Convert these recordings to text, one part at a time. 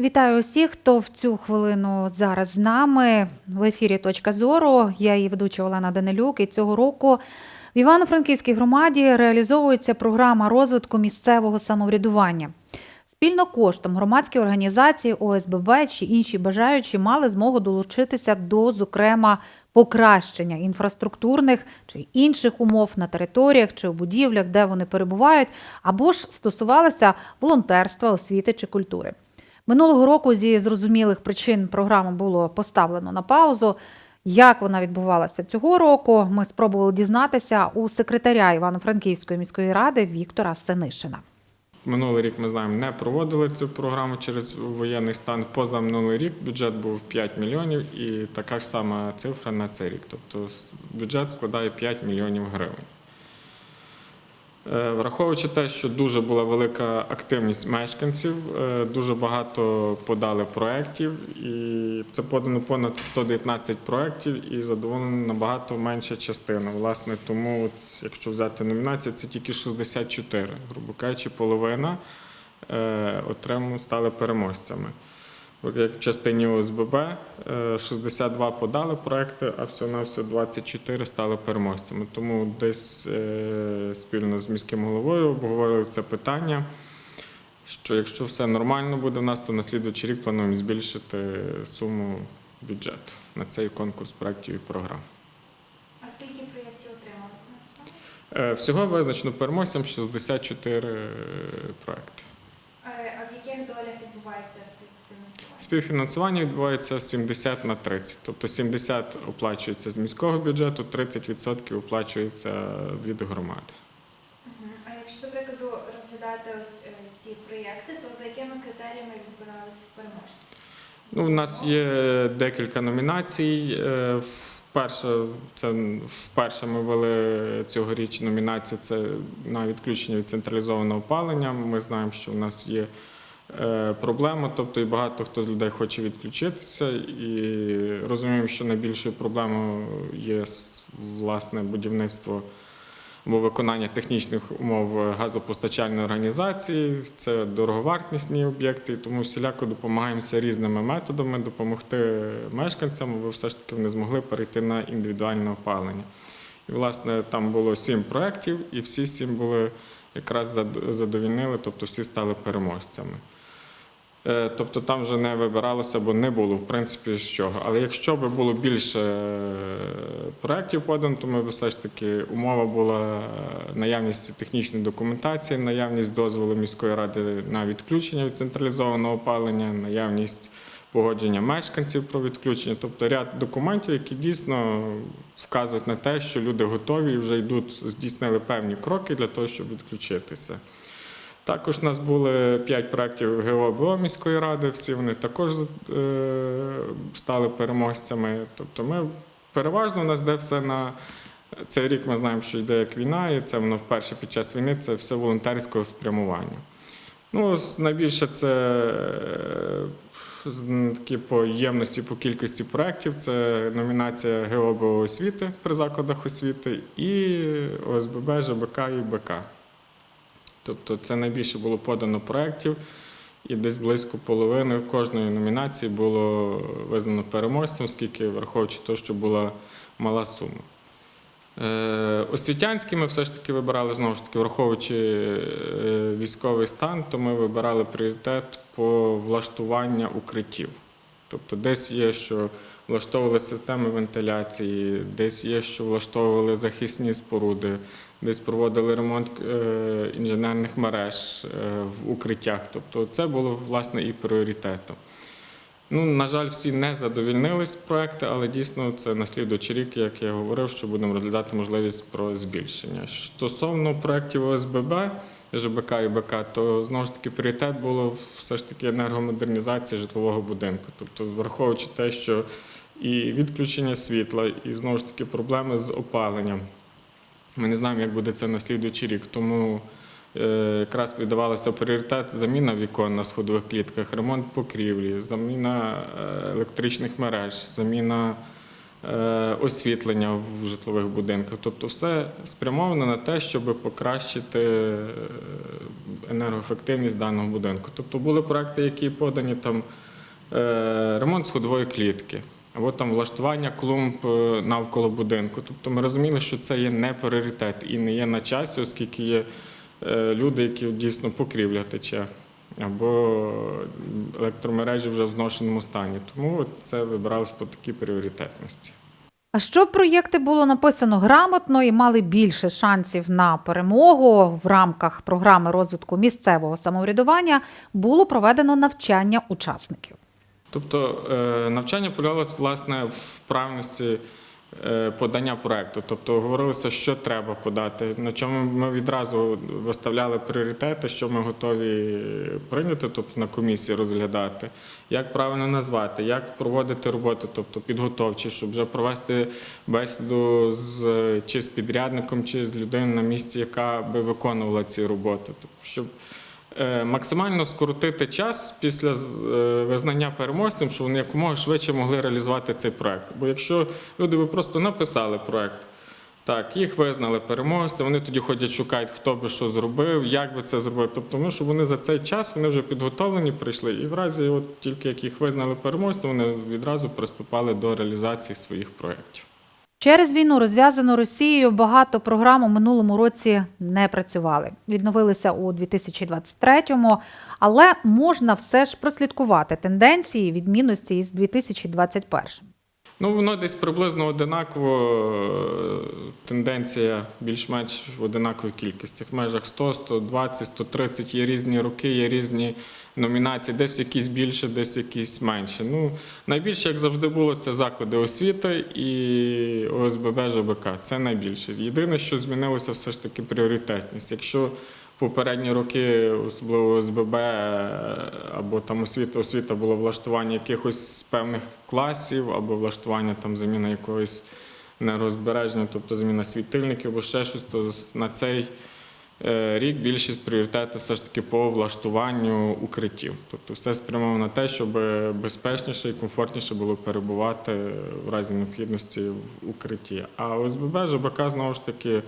Вітаю усіх, хто в цю хвилину зараз з нами в ефірі Точка зору. Я її ведуча Олена Данилюк. І цього року в Івано-Франківській громаді реалізовується програма розвитку місцевого самоврядування. Спільно коштом громадські організації ОСББ чи інші бажаючі мали змогу долучитися до, зокрема, покращення інфраструктурних чи інших умов на територіях чи у будівлях, де вони перебувають, або ж стосувалися волонтерства, освіти чи культури. Минулого року зі зрозумілих причин програму було поставлено на паузу. Як вона відбувалася цього року, ми спробували дізнатися у секретаря Івано-Франківської міської ради Віктора Сенишина. Минулий рік ми знаємо, не проводили цю програму через воєнний стан. Позаминулий рік бюджет був 5 мільйонів і така ж сама цифра на цей рік. Тобто бюджет складає 5 мільйонів гривень. Е, Враховуючи те, що дуже була велика активність мешканців, е, дуже багато подали проєктів, і це подано понад 119 проєктів, і задоволена набагато менша частина. Власне, тому, якщо взяти номінації, це тільки 64, грубо кажучи, половина е, отриму стали переможцями. Як в частині ОСББ е, 62 подали проекти, а всього на все 24 стали переможцями. Тому десь е, спільно з міським головою обговорили це питання. Що якщо все нормально буде в нас, то на слідуючий рік плануємо збільшити суму бюджету на цей конкурс проєктів і програм. А скільки проєктів отримали? Е, Всього визначено переможцям 64 проекти. А а в яких долях відбувається співфінансування? Відбувається 70 на 30. Тобто 70 оплачується з міського бюджету, 30% оплачується від громади. А якщо, до прикладу, розглядати ось е, ці проєкти, то за якими критеріями відбиралися переможці? Ну, у нас є декілька номінацій. Е, Вперше, це вперше ми ввели цьогоріч номінацію це на відключення від централізованого опалення. Ми знаємо, що у нас є проблема, тобто і багато хто з людей хоче відключитися. І розуміємо, що найбільшою проблемою є власне будівництво або виконання технічних умов газопостачальної організації. Це дороговартісні об'єкти, тому всіляко допомагаємося різними методами допомогти мешканцям, аби все ж таки вони змогли перейти на індивідуальне опалення. І, власне, там було сім проєктів, і всі сім були якраз зад- задовільнили, тобто всі стали переможцями. Е, Тобто там вже не вибиралося, бо не було в принципі з чого. Але якщо б було більше е, проєктів подано, то ми б все ж таки умова була е, наявність технічної документації, наявність дозволу міської ради на відключення від централізованого опалення, наявність погодження мешканців про відключення, тобто ряд документів, які дійсно вказують на те, що люди готові і вже йдуть, здійснили певні кроки для того, щоб відключитися. Також у нас були п'ять проєктів ГОБО міської ради, всі вони також е, стали переможцями. Тобто ми переважно у нас де все на цей рік ми знаємо, що йде як війна, і це воно вперше під час війни це все волонтерського спрямування. Ну, найбільше це е, такі по ємності, по кількості проєктів. Це номінація ГОБО освіти при закладах освіти і ОСББ, ЖБК і БК. Тобто це найбільше було подано проєктів, і десь близько половини кожної номінації було визнано переможцем, оскільки враховуючи те, що була мала сума. Е, Освітянські ми все ж таки вибирали знову ж таки, враховуючи е, військовий стан, то ми вибирали пріоритет по влаштуванню укриттів. Тобто десь є, що влаштовували системи вентиляції, десь є, що влаштовували захисні споруди, десь проводили ремонт е, інженерних мереж е, в укриттях. Тобто це було власне і пріоритетом. Ну, на жаль, всі не задовільнились проекти, але дійсно це на слідуючий рік, як я говорив, що будемо розглядати можливість про збільшення. Стосовно проєктів ОСББ, ЖБК і БК, то знову ж таки пріоритет було все ж таки енергомодернізація житлового будинку. Тобто, враховуючи те, що і відключення світла, і знову ж таки проблеми з опаленням. Ми не знаємо, як буде це на слідуючий рік. Тому е, якраз віддавалося пріоритет заміна вікон на сходових клітках, ремонт покрівлі, заміна е, електричних мереж, заміна е, освітлення в житлових будинках. Тобто все спрямовано на те, щоб покращити енергоефективність даного будинку. Тобто були проекти, які подані там ремонт сходової клітки. Або там влаштування клумб е, навколо будинку. Тобто ми розуміли, що це є не пріоритет і не є на часі, оскільки є е, люди, які дійсно покрівля тече, або електромережі вже в зношеному стані. Тому це вибиралось по такій пріоритетності. А щоб проєкти було написано грамотно і мали більше шансів на перемогу в рамках програми розвитку місцевого самоврядування, було проведено навчання учасників. Тобто е, навчання полягалось власне в вправності е, подання проекту. Тобто говорилося, що треба подати, на чому ми відразу виставляли пріоритети, що ми готові прийняти, тобто на комісії розглядати, як правильно назвати, як проводити роботи, тобто підготовчі, щоб вже провести бесіду з чи з підрядником, чи з людиною на місці, яка би виконувала ці роботи. Тобто, щоб максимально скоротити час після е, визнання переможцем, щоб вони якомога швидше могли реалізувати цей проект. Бо якщо люди би просто написали проект, так, їх визнали переможцем, вони тоді ходять, шукають, хто би що зробив, як би це зробив. Тобто, ну, щоб вони за цей час вони вже підготовлені прийшли, і в разі, от тільки як їх визнали переможцем, вони відразу приступали до реалізації своїх проєктів. Через війну, розв'язану Росією, багато програм у минулому році не працювали. Відновилися у 2023-му, але можна все ж прослідкувати тенденції відмінності із 2021-м. Ну, воно десь приблизно одинаково. е, Тенденція більш-менш в одинаковій кількості. В межах 100, 120, 130 є різні роки, є різні номінації, десь якісь більше, десь якісь менше. Ну, найбільше, як завжди було, це заклади освіти і ОСББ ЖБК. Це найбільше. Єдине, що змінилося, все ж таки пріоритетність. Якщо попередні роки, особливо ОСББ е, або там освіта, освіта було влаштування якихось певних класів, або влаштування там заміна якогось нерозбереження, тобто заміна світильників або ще щось, то на цей е, рік більшість пріоритетів все ж таки по влаштуванню укриттів. Тобто все спрямовано на те, щоб безпечніше і комфортніше було перебувати в разі необхідності в укритті. А ОСББ, ЖБК знову ж таки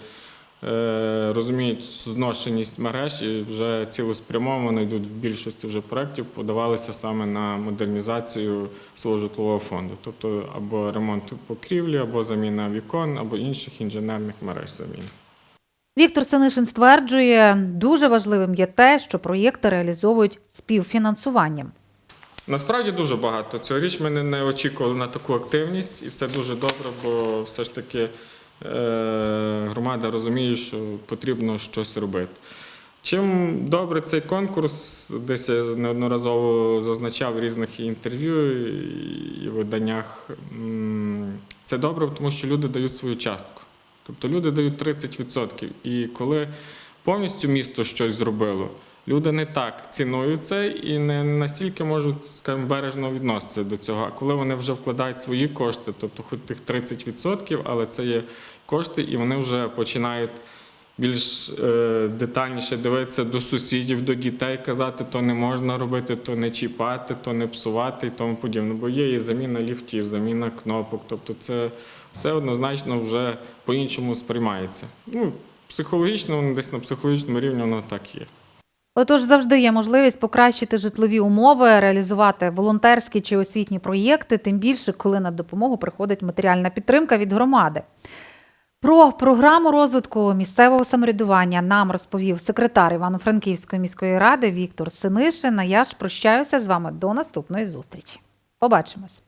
розуміють зношеність мереж і вже цілеспрямовано йдуть в більшості вже проєктів, подавалися саме на модернізацію свого житлового фонду, тобто або ремонт покрівлі, або заміна вікон, або інших інженерних мереж заміни. Віктор Синишин стверджує, дуже важливим є те, що проєкти реалізовують співфінансуваннням. Насправді дуже багато. Цьогоріч ми не- очікували на таку активність, і це дуже добре, бо все ж таки е, громада розуміє, що потрібно щось робити. Чим добре цей конкурс, десь я неодноразово зазначав в різних інтерв'ю і виданнях. Це добре, тому що люди дають свою частку. Тобто люди дають 30%. І коли повністю місто щось зробило, люди не так цінують це і не настільки можуть, скажімо, бережно відноситися до цього. А коли вони вже вкладають свої кошти, тобто хоч тих 30%, але це є кошти, і вони вже починають більш е, детальніше дивитися до сусідів, до дітей, казати, то не можна робити, то не чіпати, то не псувати і тому подібне. Бо є і заміна ліфтів, заміна кнопок. Тобто це все однозначно вже по-іншому сприймається. Ну, психологічно, десь на психологічному рівні воно так є. Отож, завжди є можливість покращити житлові умови, реалізувати волонтерські чи освітні проєкти, тим більше, коли на допомогу приходить матеріальна підтримка від громади. Про програму розвитку місцевого самоврядування нам розповів секретар Івано-Франківської міської ради Віктор Синишин. А я ж прощаюся з вами до наступної зустрічі. Побачимось.